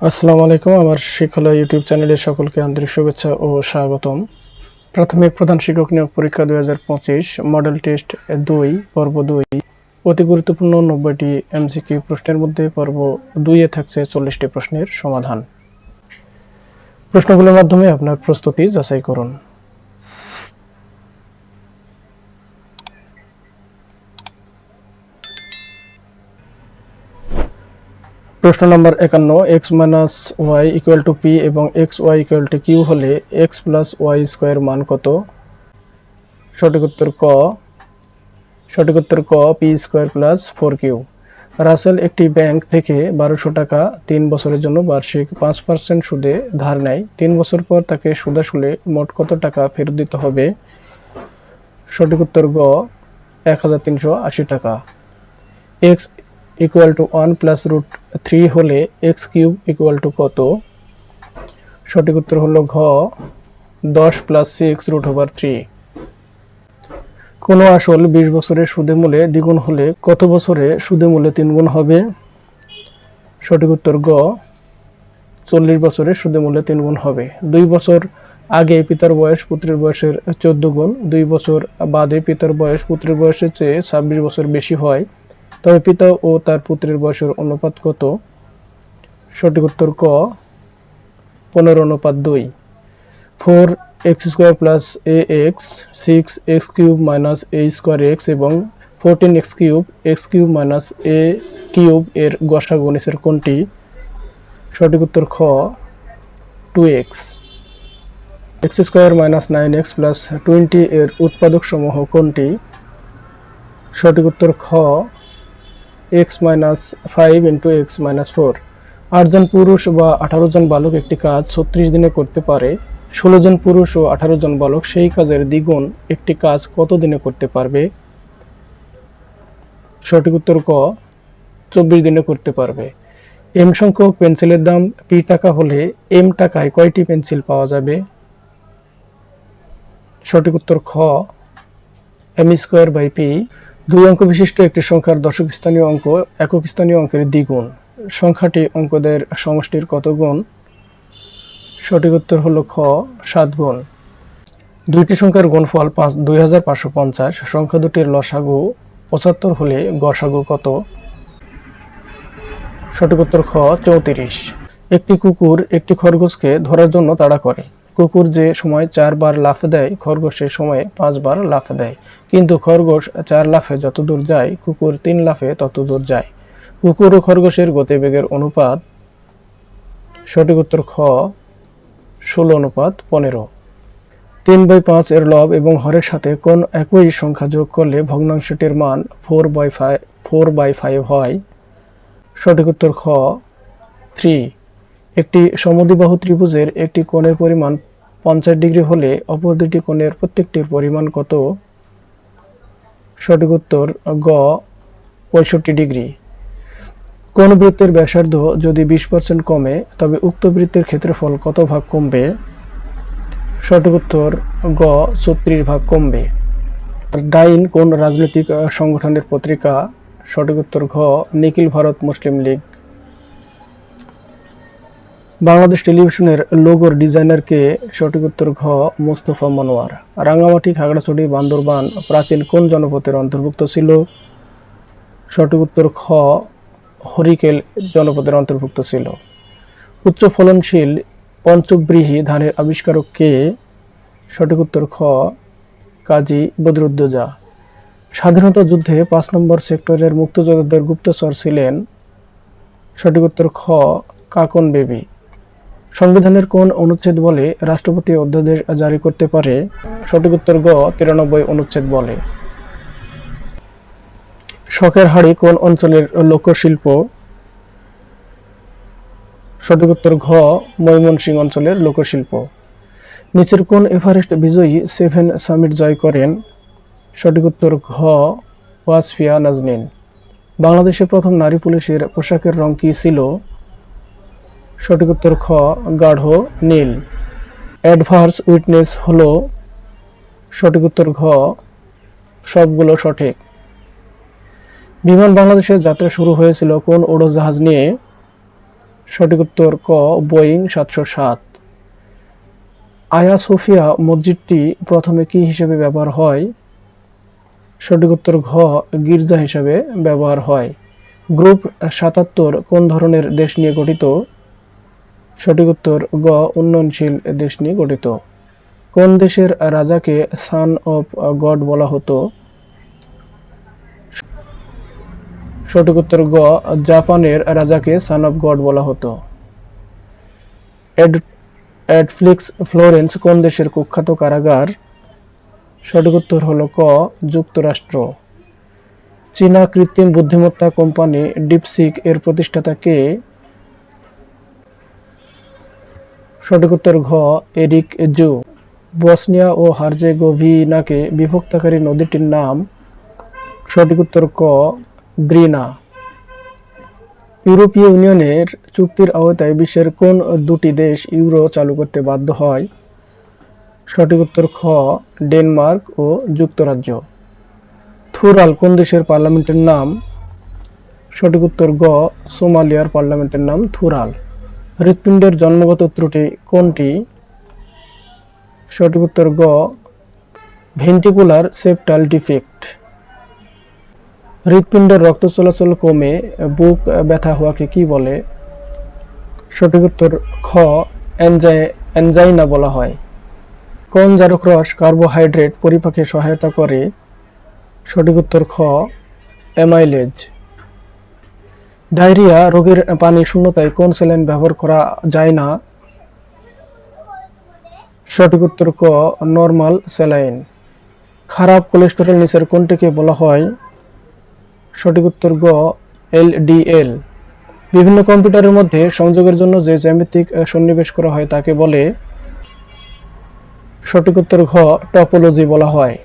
আসসালামু আলাইকুম, আমার শিক্ষালয় ইউটিউব চ্যানেলে সকলকে আন্তরিক শুভেচ্ছা ও স্বাগতম। প্রাথমিক প্রধান শিক্ষক নিয়োগ পরীক্ষা দুই হাজার পঁচিশ মডেল টেস্ট দুই, পর্ব দুই। অতি গুরুত্বপূর্ণ নব্বইটি এমসিকিউ প্রশ্নের মধ্যে পর্ব দুইয়ে থাকছে চল্লিশটি প্রশ্নের সমাধান। প্রশ্নগুলোর মাধ্যমে আপনার প্রস্তুতি যাচাই করুন। প্রশ্ন নম্বর একান্ন x minus y equal to p এবং x y equal to q হলে এক্স প্লাস ওয়াই স্কোয়ার মান কত? সঠিক উত্তর ক। সঠিক উত্তর ক p square plus four q Rasel একটি ব্যাংক থেকে বারোশো টাকা তিন বছরের জন্য বার্ষিক পাঁচ পার্সেন্ট সুদে ধার নেয়। তিন বছর পর তাকে সুদাসুলে মোট কত টাকা ফেরত দিতে হবে? সঠিক উত্তর গ, এক হাজার তিনশো আশি টাকা। X equal to one plus root three হলে এক্স কিউব ইকুয়াল টু কত? সঠিক উত্তর হলো ঘ, দশ plus six root over three কোনো আসল বিশ বছরের সুদে মূলে দ্বিগুণ হলে কত বছরে সুদে মূলে তিন গুণ হবে? সঠিক উত্তর গ, চল্লিশ বছরে সুদে মূলে তিন গুণ হবে। দুই বছর আগে পিতার বয়স পুত্রের বয়সের চোদ্দ গুণ, দুই বছর বাদে পিতার বয়স পুত্রের বয়সের চেয়ে ছাব্বিশ বছর বেশি হয়। তবে পিতা ও তার পুত্রের বয়সের অনুপাত কত? সঠিক উত্তর ক, পনেরো অনুপাত দুই। Four x square plus a x, six x cube minus a square x এবং fourteen x cube x cube minus a cube এর গসা গণিসের কোনটি? সঠিক উত্তর খ, two x. X square minus nine x plus twenty এর উৎপাদক সমূহ কোনটি? সঠিক উত্তর খ x minus five into x minus four. আটজন পুরুষ বা আঠারো জন বালক একটি কাজ ছত্রিশ দিনে করতে পারে। ষোলো জন পুরুষ ও আঠারো জন বালক সেই কাজের দ্বিগুণ একটি কাজ কত দিনে করতে পারবে? সঠিক উত্তর ক, চব্বিশ দিনে করতে পারবে। এম সংখ্যক পেন্সিলের দাম পি টাকা হলে এম টাকায় কয়টি পেন্সিল পাওয়া যাবে? সঠিক উত্তর খ, এম স্কোয়ার বাই পি। দুই অঙ্ক বিশিষ্ট একটি সংখ্যার দশক স্থানীয় অঙ্ক, একক স্থানীয় অঙ্কের দ্বিগুণ। সংখ্যাটি অঙ্কদের সমষ্টির কত গুণ সঠিক উত্তর হলো খ সাত গুণ দুইটি সংখ্যার গুণফল পাঁচ, দুই হাজার পাঁচশো পঞ্চাশ। সংখ্যা দুটির লসাগু পঁচাত্তর হলে গসাগু কত? সঠিক উত্তর খ, চৌত্রিশ। একটি কুকুর একটি খরগোশকে ধরার জন্য তাড়া করে। কুকুর যে সময় চারবার লাফ দেয়, খরগোশ সে সময়ে পাঁচবার লাফ দেয়। কিন্তু খরগোশ চার লাফে যত দূর যায়, কুকুর তিন লাফে তত দূর যায়। কুকুর ও খরগোশের গতিবেগের অনুপাত সঠিক উত্তর খ, ষোলো অনুপাত পনেরো। তিন বাই পাঁচ এর লব এবং হরের সাথে কোন একই সংখ্যা যোগ করলে ভগ্নাংশটির মান four by five four by five হয়? সঠিক উত্তর খ, থ্রি। একটি সমদ্বিবাহু ত্রিভুজের একটি কোণের পরিমাণ পঞ্চাশ ডিগ্রি হলে অপর দুটি কোণের প্রত্যেকটির পরিমাণ কত? সঠিক উত্তর, গ, পঁয়ষট্টি ডিগ্রি। কোন বৃত্তের ব্যাসার্ধ যদি বিশ পার্সেন্ট কমে, তবে উক্ত বৃত্তের ক্ষেত্রফল কত ভাগ কমবে? সঠিক উত্তর, গ, ছত্রিশ ভাগ কমবে। ডাইন কোন রাজনৈতিক সংগঠনের পত্রিকা? সঠিক উত্তর, ঘ, নিখিল ভারত মুসলিম লীগ। বাংলাদেশ টেলিভিশনের লোগোর ডিজাইনারকে সঠিক উত্তর ঘ, মোস্তফা মনোয়ার। রাঙামাটি, খাগড়াছড়ি, বান্দরবান প্রাচীন কোন জনপদের অন্তর্ভুক্ত ছিল? সঠিক উত্তর খ হরিকেল জনপদের অন্তর্ভুক্ত ছিল। উচ্চ ফলনশীল পঞ্চব্রীহি ধানের আবিষ্কারক কে? সঠিক উত্তর খ কাজী বদরুদ্দোজা। স্বাধীনতা যুদ্ধে পাঁচ নম্বর সেক্টরের মুক্তযোদ্ধাদের গুপ্তচর ছিলেন। সঠিক উত্তর খ কাকন বেবি। সংবিধানের কোন অনুচ্ছেদ বলে রাষ্ট্রপতি অধ্যাদেশ জারি করতে পারে? সঠিক উত্তর গ, তিরানব্বই অনুচ্ছেদ বলে। শখের হাড়ি কোন অঞ্চলের লোকশিল্প? সঠিক উত্তর ঘ, ময়মনসিংহ অঞ্চলের লোকশিল্প। নিচের কোন এভারেস্ট বিজয়ী সেভেন সামিট জয় করেন? সঠিক উত্তর ঘ ওয়াজফিয়া নাজনীন। বাংলাদেশে প্রথম নারী পুলিশের পোশাকের রং কী ছিল? সঠিক উত্তর খ, গাঢ় নীল। অ্যাডভার্স উইটনেস হল সঠিক উত্তর ঘ, সবগুলো সঠিক। বিমান বাংলাদেশের যাত্রা শুরু হয়েছিল কোন উড়োজাহাজ নিয়ে? সঠিক উত্তর ক, বোয়িং সাতশো সাত। আয়া সোফিয়া মসজিদটি প্রথমে কি হিসেবে ব্যবহার হয়? সঠিক উত্তর ঘ, গির্জা হিসাবে ব্যবহার হয়। গ্রুপ সাতাত্তর কোন ধরনের দেশ নিয়ে গঠিত? সঠিক উত্তর, গ, উন্নয়নশীল দেশ নিয়ে গঠিত। কোন দেশের রাজাকে সান অফ গড বলা হতো? সঠিক উত্তর, গ, জাপানের রাজাকে সান অফ গড বলা হতো। অ্যাডফ্লিক্স ফ্লোরেন্স কোন দেশের কুখ্যাত কারাগার? সঠিক উত্তর হল ক, যুক্তরাষ্ট্র। চীনা কৃত্রিম বুদ্ধিমত্তা কোম্পানি ডিপসিক এর প্রতিষ্ঠাতা কে? সঠিক উত্তর ঘ, এরিক জু। বসনিয়া ও হার্জেগোভিনাকে বিভক্তকারী নদীটির নাম সঠিক উত্তর ক দ্রিনা ইউরোপীয় ইউনিয়নের চুক্তির আওতায় বিশ্বের কোন দুটি দেশ ইউরো চালু করতে বাধ্য হয়? সঠিক উত্তর খ, ডেনমার্ক ও যুক্তরাজ্য। থুরাল কোন দেশের পার্লামেন্টের নাম? সঠিক উত্তর গ, সোমালিয়ার পার্লামেন্টের নাম থুরাল। হৃৎপিণ্ডের জন্মগত ত্রুটি কোনটি? সঠিক উত্তর গ, ভেন্টিকুলার সেপ্টাল ডিফেক্ট। হৃৎপিণ্ডের রক্ত চলাচল কমে, বুক ব্যথা হওয়াকে কি বলে? সঠিক উত্তর খ, অ্যানজাই, অ্যানজাইনা বলা হয়। কোন জারক রস কার্বোহাইড্রেট পরিপাকে সহায়তা করে? সঠিক উত্তর খ, অ্যামাইলেজ। ডায়রিয়া রোগের পানি শূন্যতায় কোন স্যালাইন ব্যবহার করা যায় না? সঠিক উত্তর ক, নর্মাল স্যালাইন। খারাপ কোলেস্টেরল নিচের কোনটিকে বলা হয়? সঠিক উত্তর গ এলডিএল বিভিন্ন কম্পিউটারের মধ্যে সংযোগের জন্য যে জ্যামিতিক সন্নিবেশ করা হয় তাকে বলে সঠিক উত্তর ঘ, টপোলজি বলা হয়।